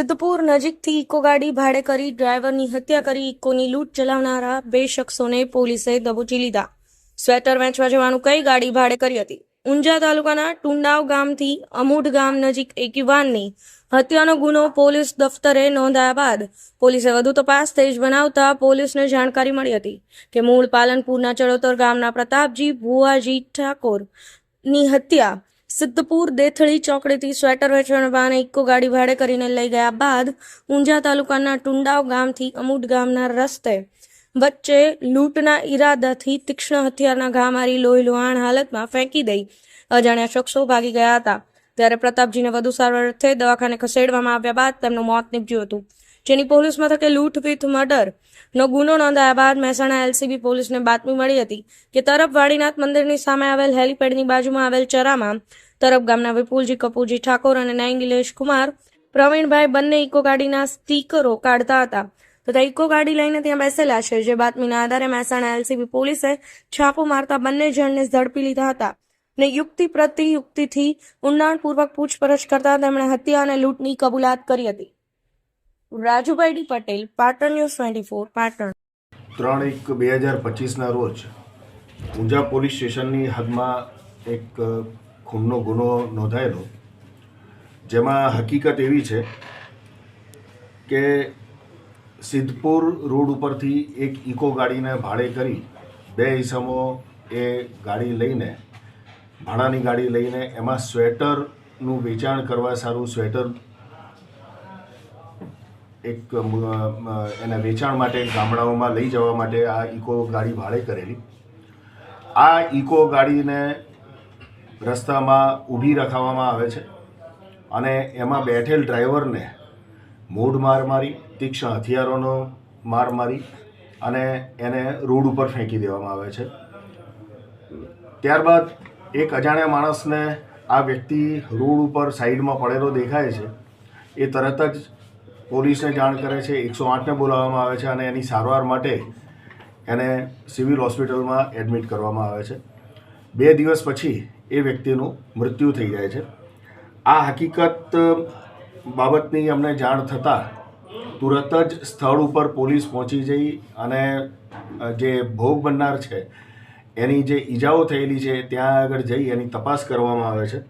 સિદ્ધપુર નજીકથી ઇકો ગાડી ભાડે કરી ડ્રાઈવરની હત્યા કરી ઇકોની લૂંટ ચલાવનારા બે શખ્સોને પોલીસે દબોચી લીધા. સ્વેટર વેચવા જવાનું કઈ ગાડી ભાડે કરી હતી. ઊંઝા તાલુકાના ટુંડાવ ગામથી અમૂઢ ગામ નજીક એક યુવાનની હત્યાનો ગુનો પોલીસ દફતરે નોંધાયા બાદ પોલીસે વધુ તપાસ તેજ બનાવતા પોલીસને જાણકારી મળી હતી કે મૂળ પાલનપુરના ચડોતર ગામના પ્રતાપજી ભુવાજી ઠાકોરની હત્યા સિદ્ધપુર દેથળી ચોકડીથી સ્વેટર વેચવાના બહાને ઇકો ગાડી ભાડે કરીને લઈ ગયા બાદ ઊંઝા તાલુકાના ટુંડાવ ગામથી અમૂઢ ગામના રસ્તે વચ્ચે લૂંટના ઈરાદાથી તીક્ષ્ણ હથિયારના ઘા મારી લોહી લુહાણ હાલતમાં ફેંકી દઈ અજાણ્યા શખ્સો ભાગી ગયા હતા. ત્યારે પ્રતાપજીને વધુ સારવાર અર્થે દવાખાને ખસેડવામાં આવ્યા બાદ તેમનું મોત નીપજ્યું હતું. જેની પોલીસ મથકે લૂંટ વિથ મર્ડર. નો ગુનો નોંધાયા બાદ મહેસાણા એલસીબી પોલીસને બાતમી મળી હતી કે તરફ વાડીનાથ મંદિરની સામે આવેલ હેલીપેડની બાજુમાં આવેલ ચરામાં તરફ ગામના વિપુલજી કપૂરજી ઠાકોર અને ન્યાય કુમાર, પ્રવીણભાઈ બંને ઇકો ગાડીના સ્ટીકરો કાઢતા હતા. તથા ઇકો ગાડી લઈને ત્યાં બેસેલા છે. જે બાતમીના આધારે મહેસાણા એલસીબી પોલીસે છાપો મારતા બંને જણને ઝડપી લીધા હતા ને યુક્તિ પ્રતિ યુક્તિથી ઊંડાણપૂર્વક પૂછપરછ કરતા તેમણે હત્યા અને લૂંટની કબૂલાત કરી હતી. Rajubhai Patel, Patan news twenty four Patan. ત્રણ એક બે હજાર પચીસના રોજ ઊંઝા પોલીસ સ્ટેશનની હદમાં એક ખૂનનો ગુનો નોંધાયેલો. જેમાં હકીકત એવી છે કે સિદ્ધપુર રોડ ઉપરથી એક ઇકો ગાડીને ભાડે કરી બે ઈસમો એ ગાડી લઈને, ભાડાની ગાડી લઈને એમાં સ્વેટરનું વેચાણ કરવા સારું સ્વેટર એક એના વેચાણ માટે ગામડાઓમાં લઈ જવા માટે આ ઇકો ગાડી ભાડે કરેલી. આ ઇકો ગાડીને રસ્તામાં ઊભી રખાવવામાં આવે છે અને એમાં બેઠેલ ડ્રાઈવરને મૂઢ માર મારી, તીક્ષ્ણ હથિયારોનો માર મારી અને એને રોડ ઉપર ફેંકી દેવામાં આવે છે. ત્યારબાદ એક અજાણ્યા માણસને આ વ્યક્તિ રોડ ઉપર સાઈડમાં પડેલો દેખાય છે. એ તરત જ પોલીસને જાણ કરે છે, એકસો આઠને બોલાવવામાં આવે છે અને એની સારવાર માટે એને સિવિલ હોસ્પિટલમાં એડમિટ કરવામાં આવે છે. બે દિવસ પછી એ વ્યક્તિનું મૃત્યુ થઈ જાય છે. આ હકીકત બાબતની અમને જાણ થતાં તુરત જ સ્થળ ઉપર પોલીસ પહોંચી જઈ અને જે ભોગ બનનાર છે, એની જે ઈજાઓ થયેલી છે, ત્યાં આગળ જઈ એની તપાસ કરવામાં આવે છે.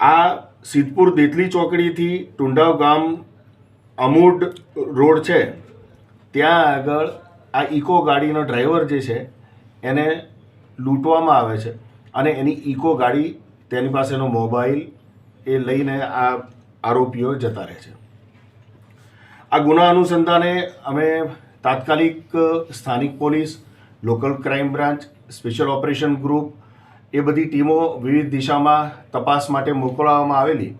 આ સિદ્ધપુર દેતલી ચોકડીથી ટુંડાવ ગામ અમૂડ રોડ છે, ત્યાં આગળ આ ઇકો ગાડીનો ડ્રાઈવર જે છે, એને લૂંટવામાં આવે છે. અને એની ઇકો ગાડી તેની પાસેનો મોબાઈલ એ લઈને આ આરોપીઓ જતા રહે છે. આ ગુના અનુસંધાને અમે તાત્કાલિક સ્થાનિક police, local crime branch, special operation group એ બધી ટીમો વિવિધ દિશામાં તપાસ માટે મોકલવામાં આવેલી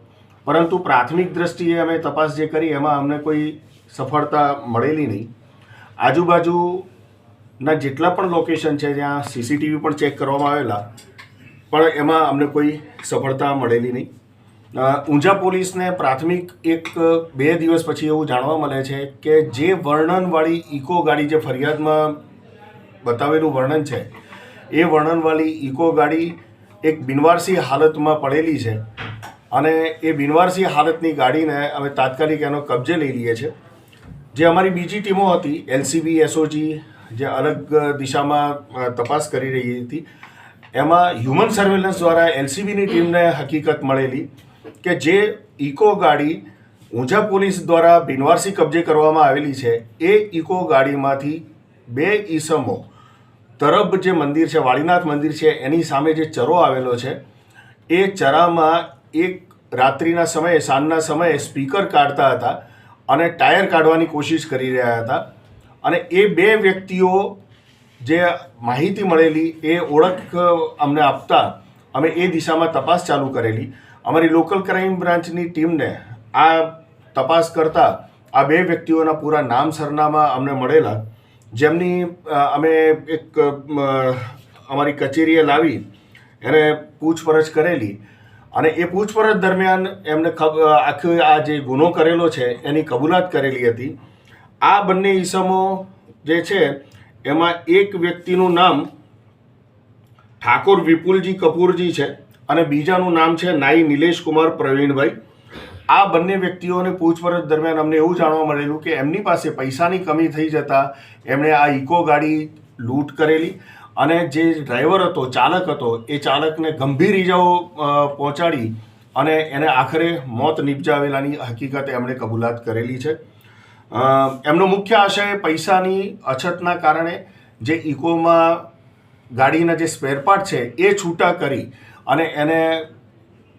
પરંતુ પ્રાથમિક દ્રષ્ટિએ અમે તપાસ જે કરી, એમાં અમને કોઈ સફળતા મળેલી નહીં. આજુબાજુના જેટલા પણ લોકેશન છે જ્યાં સીસીટીવી પણ ચેક કરવામાં આવેલા, પણ એમાં અમને કોઈ સફળતા મળેલી નહીં. ઊંઝા પોલીસને પ્રાથમિક એક, બે દિવસ પછી એવું જાણવા મળે છે કે જે વર્ણનવાળી ઇકો ગાડી જે ફરિયાદમાં બતાવેલું વર્ણન છે, એ વર્ણનવાળી ઇકો ગાડી એક બિનવારસી હાલતમાં પડેલી છે. અને એ બિનવારસી હાલતની ગાડીને અમે તાત્કાલિક એનો કબજે લઈ લઈએ છીએ. જે અમારી બીજી ટીમો હતી, એલસીબી, એસઓજી, જે અલગ દિશામાં તપાસ કરી રહી હતી, એમાં હ્યુમન સર્વેલન્સ દ્વારા એલસીબીની ટીમને હકીકત મળેલી કે જે ઇકો ગાડી ઊંઝા પોલીસ દ્વારા બિનવારસી કબજે કરવામાં આવેલી છે, એ ઇકો ગાડીમાંથી બે ઈસમો, તરબ જે મંદિર છે, વાળીનાથ મંદિર છે, એની સામે જે ચરો આવેલો છે, એ ચરામાં એક રાત્રિના સમયે, સાંજના સમયે સ્પીકર કાઢતા હતા અને ટાયર કાઢવાની કોશિશ કરી રહ્યા હતા. અને એ બે વ્યક્તિઓ જે માહિતી મળેલી, એ ઓળખ અમને આપતા, અમે એ દિશામાં તપાસ ચાલુ કરેલી. અમારી લોકલ ક્રાઇમ બ્રાન્ચની ટીમને આ તપાસ કરતા આ બે વ્યક્તિઓના પૂરા નામ સરનામા અમને મળેલા, જેમની અમે એક અમારી કચેરીએ લાવી, એને પૂછપરછ કરેલી. અને એ પૂછપરછ દરમિયાન એમને આખો આ જે ગુનો કરેલો છે, એની કબૂલાત કરેલી હતી. આ બંને ઈસમો જે છે, એમાં એક વ્યક્તિનું નામ ઠાકોર વિપુલજી કપૂરજી છે અને બીજાનું નામ છે નાઈ નિલેશ કુમાર પ્રવીણભાઈ. આ બંને વ્યક્તિઓને પૂછપરછ દરમિયાન અમને એવું જાણવા મળેલું કે એમની પાસે પૈસાની કમી થઈ જતા એમણે આ ઇકો ગાડી લૂંટ કરેલી. અને જે ડ્રાઈવર હતો, ચાલક હતો, એ ચાલકને ગંભીર ઈજાઓ પહોંચાડી અને એને આખરે મોત નિપજાવેલાની હકીકત એમણે કબૂલાત કરેલી છે. એમનો મુખ્ય આશય પૈસાની અછતના કારણે જે ઇકોમાં ગાડીના જે સ્પેરપાર્ટ છે, એ છૂટા કરી અને એને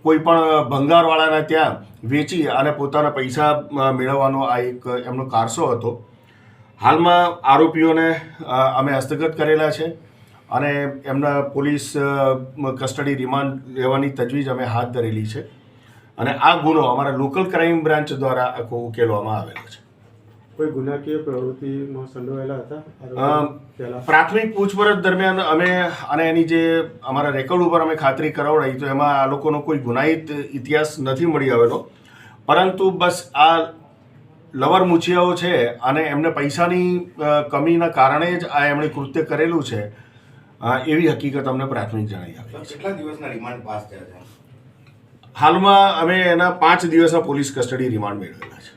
કોઈ પણ ભંગારવાળાના ત્યાં વેચી અને પોતાના પૈસા મેળવવાનો આ એક એમનો કારસો હતો. હાલમાં આરોપીઓને અમે હસ્તગત કરેલા છે. અને એમના પોલીસ કસ્ટડી રિમાન્ડ લેવાની તજવીજ અમે હાથ ધરેલી છે. અને આ ગુનો અમારા લોકલ ક્રાઇમ બ્રાન્ચ દ્વારા આખો ઉકેલવામાં આવેલો છે. કોઈ ગુનાકીય પ્રવૃત્તિમાં સંડોવાયેલા હતા? પ્રાથમિક પૂછપરછ દરમિયાન અમે અને એની જે અમારા રેકોર્ડ ઉપર અમે ખાતરી કરાવડાવી તો એમાં આ લોકોનો કોઈ ગુનાહિત ઇતિહાસ નથી મળી આવેલો. પરંતુ બસ આ લવર મુછિયાઓ છે અને એમને પૈસાની કમીના કારણે જ આ એમણે કૃત્ય કરેલું છે. એવી હકીકત અમને પ્રાથમિક જણાઈ આવી કેટલા દિવસના રિમાન્ડ પાસ થયા છે? હાલમાં અમે એના પાંચ દિવસના પોલીસ કસ્ટડી રિમાન્ડ મેળવેલા છે.